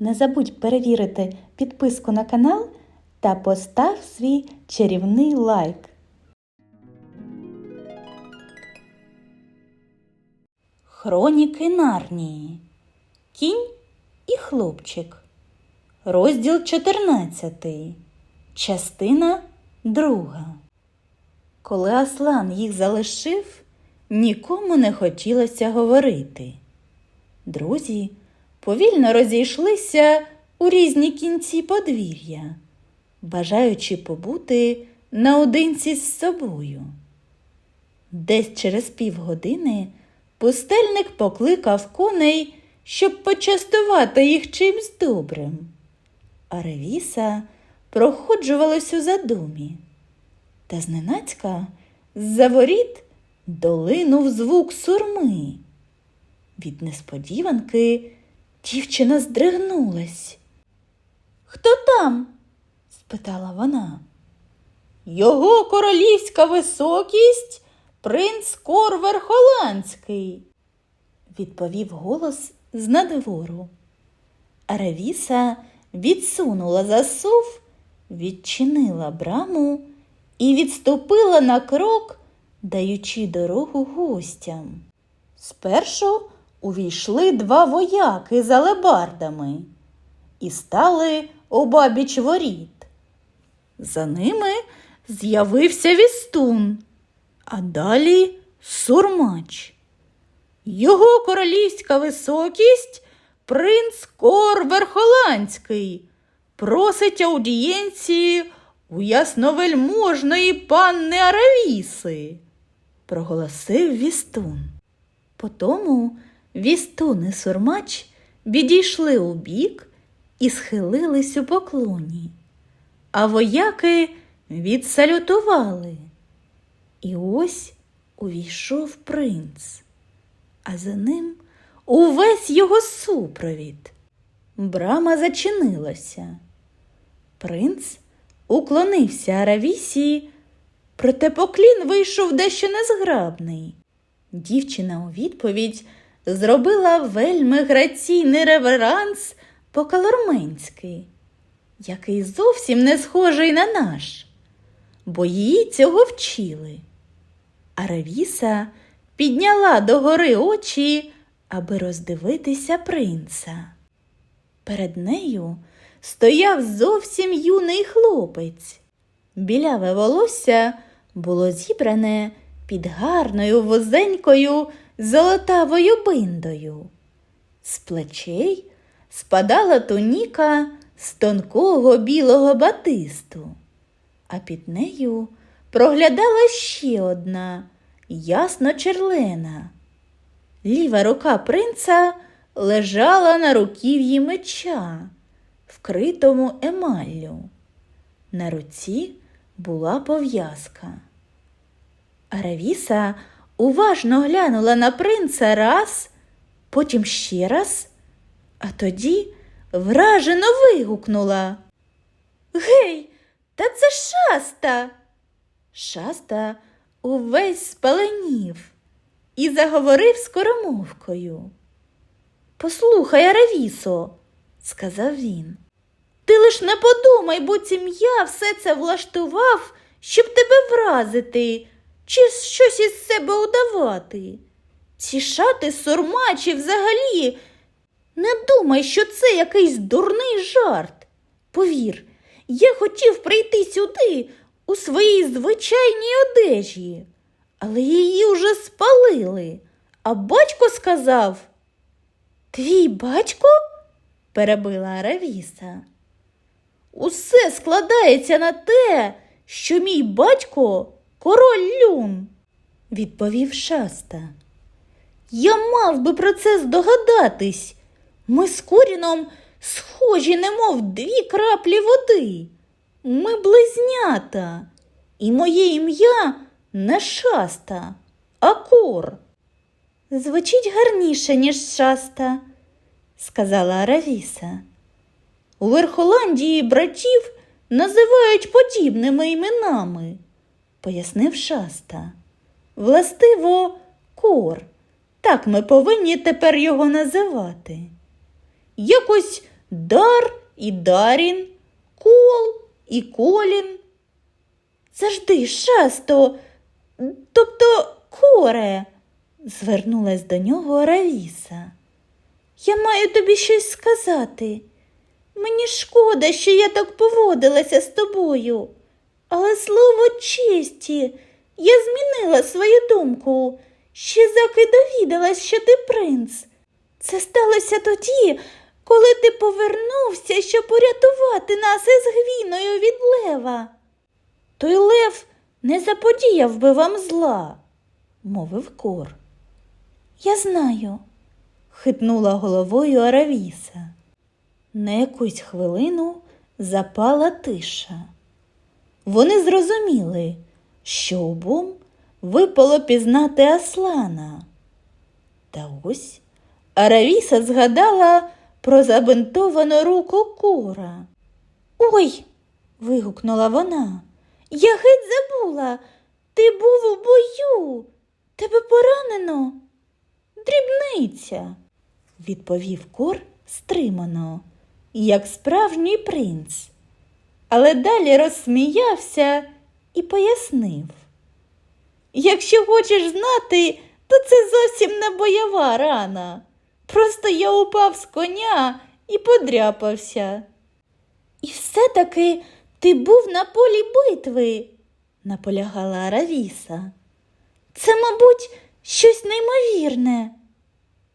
Не забудь перевірити підписку на канал та постав свій чарівний лайк. Хроніки Нарнії. Кінь і хлопчик. Розділ 14. Частина 2. Коли Аслан їх залишив, нікому не хотілося говорити. Друзі повільно розійшлися у різні кінці подвір'я, бажаючи побути наодинці з собою. Десь через півгодини пустельник покликав коней, щоб почастувати їх чимсь добрим. А Ревіса проходжувалась у задумі. Та зненацька з-за воріт долинув звук сурми. Від несподіванки дівчина здригнулась. Хто там? спитала вона. Його королівська високість принц Корвер Холандський, відповів голос з надвору. Ревіса відсунула засув, відчинила браму і відступила на крок, даючи дорогу гостям. Спершу увійшли два вояки з алебардами і стали обабіч воріт. За ними з'явився вістун, а далі сурмач. Його королівська високість принц Корвер Холандський просить аудієнції у ясновельможної панни Аравіси, проголосив вістун. Потому вістун і сурмач відійшли у бік і схилились у поклоні, а вояки відсалютували. І ось увійшов принц, а за ним увесь його супровід. Брама зачинилася. Принц уклонився Аравісі, проте поклін вийшов дещо незграбний. Дівчина у відповідь зробила вельми граційний реверанс по-калорменськи, який зовсім не схожий на наш, бо її цього вчили. Аравіса підняла догори очі, аби роздивитися принца. Перед нею стояв зовсім юний хлопець. Біляве волосся було зібране під гарною вузенькою золотавою биндою. З плечей спадала туніка з тонкого білого батисту, а під нею проглядала ще одна ясно черлена. Ліва рука принца лежала на руків'ї меча, вкритому емаллю. На руці була пов'язка. Аравіса уважно глянула на принца раз, потім ще раз, а тоді вражено вигукнула. Гей, та це шаста. Шаста увесь спаленів і заговорив скоромовкою. Послухай, Аравісо, сказав він. Ти лиш не подумай, буцім я все це влаштував, щоб тебе вразити чи щось із себе удавати. Ці шати сурмачі взагалі. Не думай, що це якийсь дурний жарт. Повір, я хотів прийти сюди у своїй звичайній одежі, але її вже спалили, а батько сказав. Твій батько? перебила Аравіса. Усе складається на те, що мій батько король люн, відповів шаста. Я мав би про це здогадатись. Ми з Коріном схожі, немов дві краплі води. Ми близнята, і моє ім'я не шаста, а кор. Звучить гарніше, ніж шаста, сказала Аравіса. У Верхоландії братів називають подібними іменами, пояснив шаста. Властиво, кор. Так ми повинні тепер його називати. Якось дар і Дарін, кол і Колін. Завжди шасто, тобто коре, звернулась до нього Аравіса. Я маю тобі щось сказати. Мені шкода, що я так поводилася з тобою. Але слово честі, я змінила свою думку. Ще заки довідалась, що ти принц. Це сталося тоді, коли ти повернувся, щоб урятувати нас із гвіною від лева. Той лев не заподіяв би вам зла, мовив кор. Я знаю, хитнула головою Аравіса. На якусь хвилину запала тиша. Вони зрозуміли, що обом випало пізнати Аслана. Та ось Аравіса згадала про забинтовану руку кора. Ой. вигукнула вона. Я геть забула. Ти був у бою. Тебе поранено. Дрібниця, відповів кор стримано, як справжній принц. Але далі розсміявся і пояснив. Якщо хочеш знати, то це зовсім не бойова рана. Просто я упав з коня і подряпався. І все-таки ти був на полі битви, наполягала Аравіса. Це, мабуть, щось неймовірне.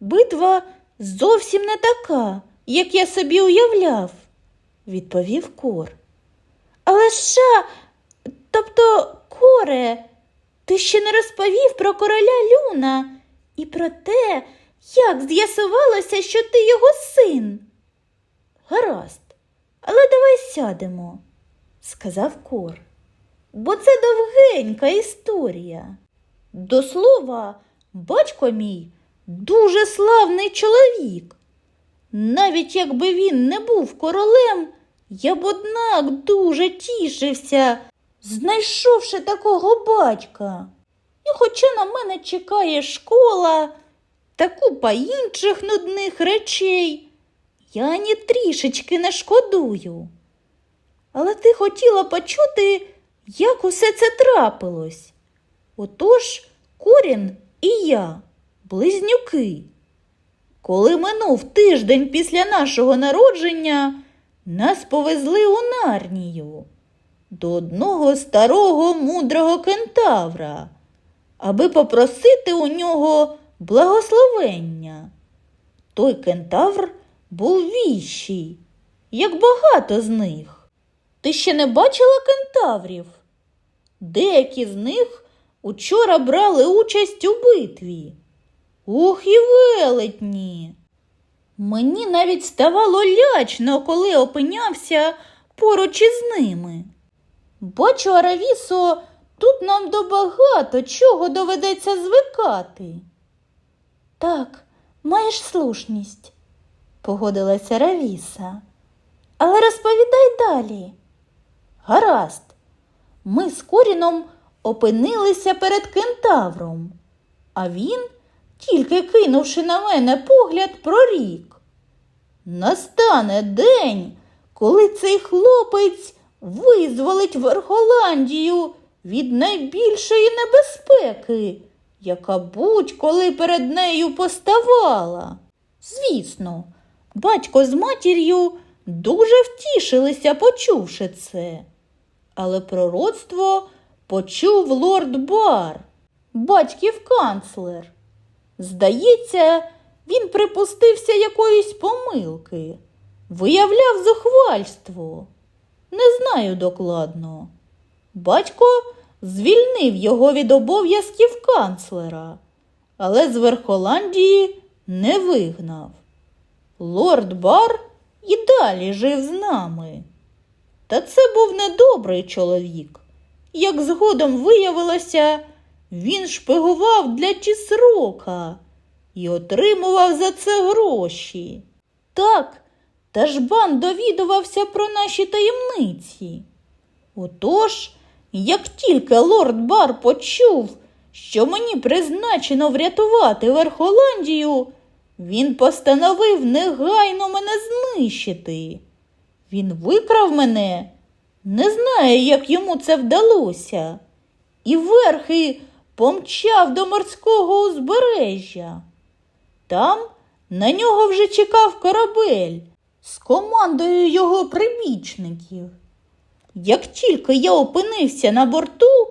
Битва зовсім не така, як я собі уявляв, відповів кор. Але ша, тобто коре, ти ще не розповів про короля Люна і про те, як з'ясувалося, що ти його син. Гаразд, але давай сядемо, сказав кор, бо це довгенька історія. До слова, батько мій дуже славний чоловік. Навіть якби він не був королем, я б однак дуже тішився, знайшовши такого батька. І хоча на мене чекає школа та купа інших нудних речей, я ні трішечки не шкодую. Але ти хотіла почути, як усе це трапилось. Отож, Корін і я, близнюки. Коли минув тиждень після нашого народження, нас повезли у Нарнію до одного старого мудрого кентавра, аби попросити у нього благословення. Той кентавр був віщий, як багато з них. Ти ще не бачила кентаврів? Деякі з них учора брали участь у битві. Ох і велетні. Мені навіть ставало лячно, коли опинявся поруч із ними. Бачу, Аравісо, тут нам до багато чого доведеться звикати. Так, маєш слушність, погодилася Равіса. Але розповідай далі. Гаразд, ми з Коріном опинилися перед кентавром, а він, тільки кинувши на мене погляд, прорік. Настане день, коли цей хлопець визволить Верхоландію від найбільшої небезпеки, яка будь-коли перед нею поставала. Звісно, батько з матір'ю дуже втішилися, почувши це. Але пророцтво почув лорд Бар, батьків канцлер. Здається, він припустився якоїсь помилки, виявляв зухвальство. Не знаю докладно. Батько звільнив його від обов'язків канцлера, але з Верхоландії не вигнав. Лорд Бар і далі жив з нами. Та це був недобрий чоловік. Як згодом виявилося, він шпигував для Чісрока і отримував за це гроші. Так, Тажбан довідувався про наші таємниці. Отож, як тільки лорд Бар почув, що мені призначено врятувати Верхоландію, він постановив негайно мене знищити. Він викрав мене, не знаю, як йому це вдалося, і верхи помчав до морського узбережжя. Там на нього вже чекав корабель з командою його прибічників. Як тільки я опинився на борту,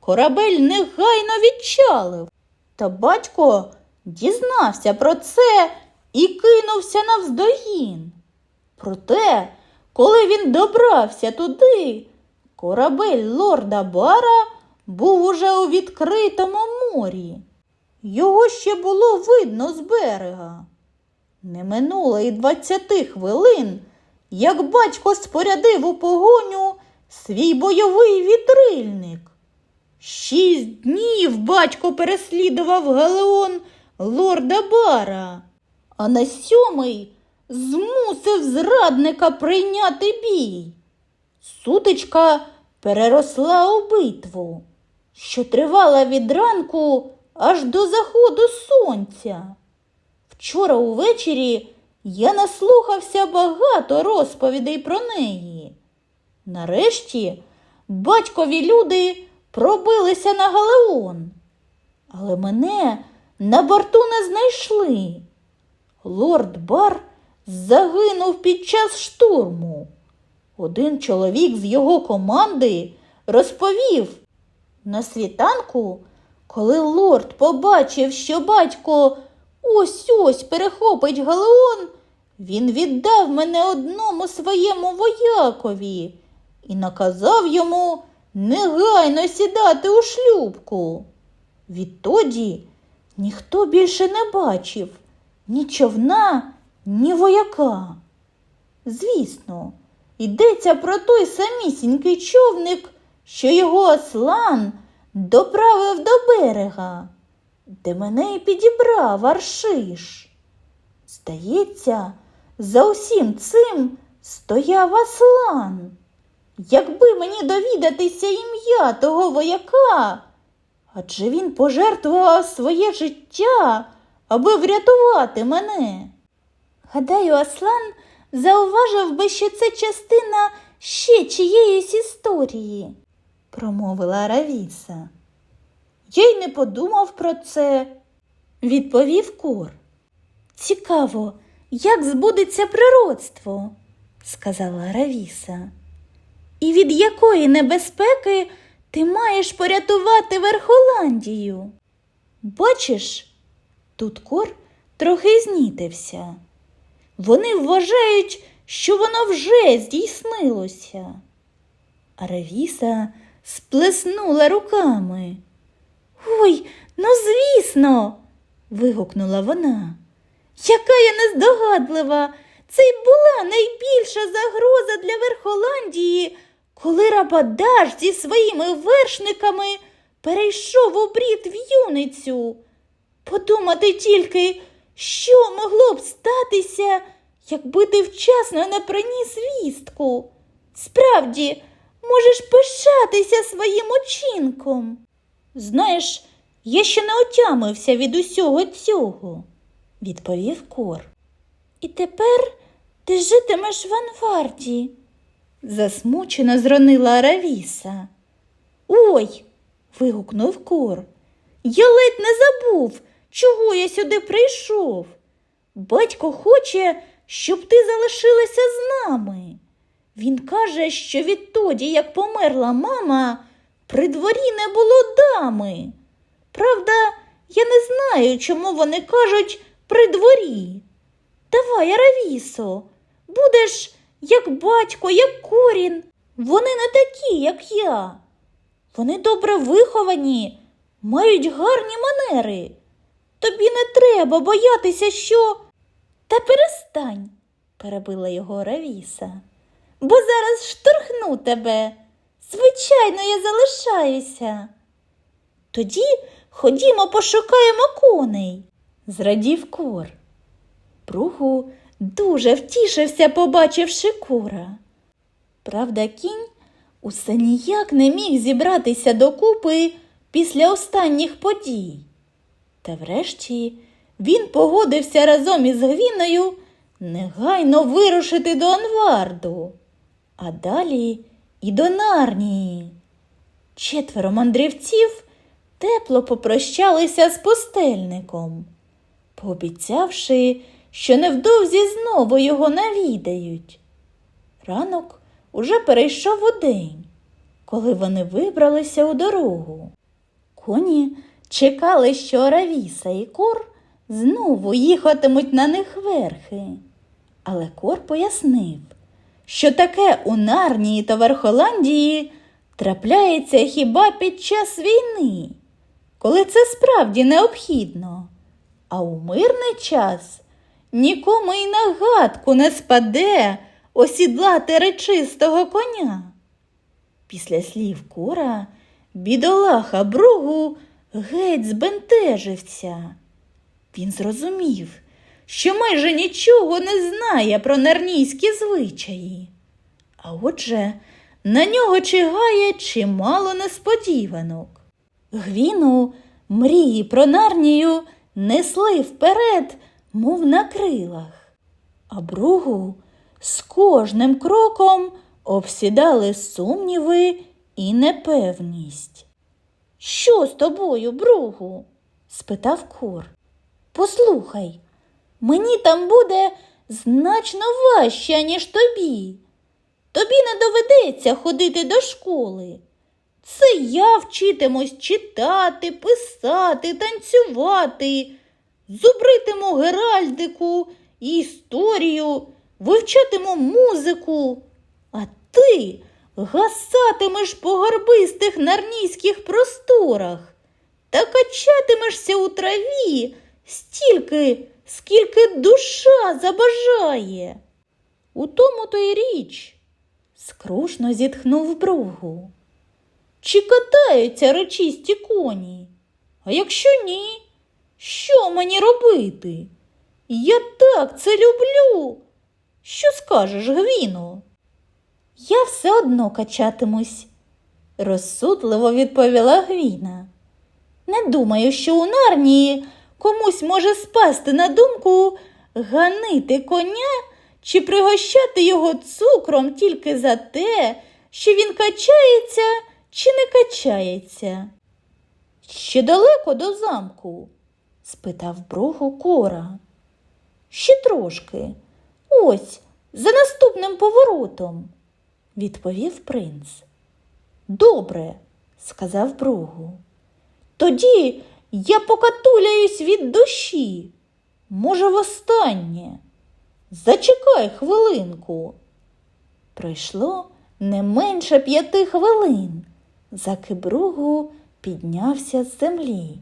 корабель негайно відчалив. Та батько дізнався про це і кинувся навздогін. Проте, коли він добрався туди, корабель лорда Бара був уже у відкритому морі. Його ще було видно з берега. Не минуло і двадцяти хвилин, як батько спорядив у погоню свій бойовий вітрильник. Шість днів батько переслідував галеон лорда Бара, а на сьомий змусив зрадника прийняти бій. Сутичка переросла у битву, що тривала від ранку аж до заходу сонця. Вчора увечері я наслухався багато розповідей про неї. Нарешті батькові люди пробилися на галеон, але мене на борту не знайшли. Лорд Бар загинув під час штурму. Один чоловік з його команди розповів на світанку, коли лорд побачив, що батько ось ось перехопить галеон, він віддав мене одному своєму воякові і наказав йому негайно сідати у шлюбку. Відтоді ніхто більше не бачив ні човна, ні вояка. Звісно, йдеться про той самісінький човник, що його ослан доправив до берега, де мене й підібрав Аршиш. Здається, за усім цим стояв Аслан. Якби мені довідатися ім'я того вояка, адже він пожертвував своє життя, аби врятувати мене. Гадаю, Аслан зауважив би, що це частина ще чиєїсь історії, промовила Аравіса. Я й не подумав про це, відповів Кур. Цікаво, як збудеться природство, сказала Аравіса. І від якої небезпеки ти маєш порятувати Верхоландію? Бачиш, тут Кор трохи знітився. Вони вважають, що воно вже здійснилося. Аравіса сплеснула руками. Ой, ну звісно, вигукнула вона. Яка я нездогадлива! Це й була найбільша загроза для Верхоландії, коли Рабадаш зі своїми вершниками перейшов у брід в юницю. Подумати тільки, що могло б статися, якби ти вчасно не приніс вістку. Справді, можеш пишатися своїм учинком. Знаєш, я ще не отямився від усього цього, відповів Кор. І тепер ти житимеш в Анварді, засмучено зронила Аравіса. Ой. вигукнув Кор. Я ледь не забув, чого я сюди прийшов. Батько хоче, щоб ти залишилася з нами. Він каже, що відтоді, як померла мама, при дворі не було дами. Правда, я не знаю, чому вони кажуть при дворі. Давай, Аравісо, будеш як батько, як корін. Вони не такі, як я. Вони добре виховані, мають гарні манери. Тобі не треба боятися, що. Та перестань, перебила його Аравіса, бо зараз штурхну тебе. Звичайно, я залишаюся. Тоді ходімо пошукаємо коней, зрадів кор. Пругу дуже втішився, побачивши кура. Правда, кінь усе ніяк не міг зібратися докупи після останніх подій. Та врешті він погодився разом із Гвіною негайно вирушити до Анварду, а далі і до Нарнії. Четверо мандрівців тепло попрощалися з пустельником, пообіцявши, що невдовзі знову його навідають. Ранок уже перейшов у день, коли вони вибралися у дорогу. Коні чекали, що Аравіса і Кор знову їхатимуть на них верхи. Але Кор пояснив, що таке у Нарнії та Верхоландії трапляється хіба під час війни, коли це справді необхідно. А у мирний час нікому й на гадку не спаде осідлати речистого коня. Після слів кура бідолаха бругу геть збентежився. Він зрозумів, що майже нічого не знає про нарнійські звичаї. А отже, на нього чигає чимало несподіванок. Гвіну мрії про нарнію несли вперед, мов на крилах, а бругу з кожним кроком обсідали сумніви і непевність. Що з тобою, бругу? спитав кур. Послухай, мені там буде значно важче, ніж тобі. Тобі не доведеться ходити до школи. Це я вчитимусь читати, писати, танцювати, зубритиму геральдику і історію, вивчатиму музику, а ти гасатимеш по гарбистих нарнійських просторах та качатимешся у траві стільки, скільки душа забажає. У тому то й річ, скрушно зітхнув бругу. Чи катаються речисті коні? А якщо ні, що мені робити? Я так це люблю. Що скажеш, Гвіно? Я все одно качатимусь, розсудливо відповіла Гвіна. Не думаю, що у нарнії комусь може спасти на думку ганити коня чи пригощати його цукром тільки за те, що він качається чи не качається. Ще далеко до замку? спитав Бругу Кора. Ще трошки. Ось, за наступним поворотом, відповів принц. Добре, сказав Бругу. Тоді я покатуляюсь від душі. Може, востаннє. Зачекай хвилинку. Пройшло не менше п'яти хвилин, заки Бругу піднявся з землі.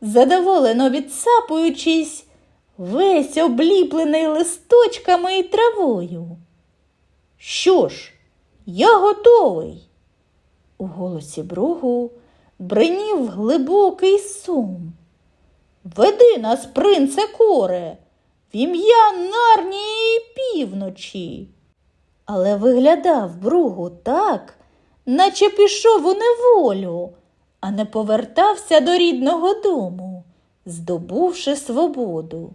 Задоволено відсапуючись, весь обліплений листочками і травою. Що ж, я готовий. У голосі Бругу бринів глибокий сум. Веди нас, принце коре, в ім'я нарнії півночі. Але виглядав Бругу так, наче пішов у неволю, а не повертався до рідного дому, здобувши свободу.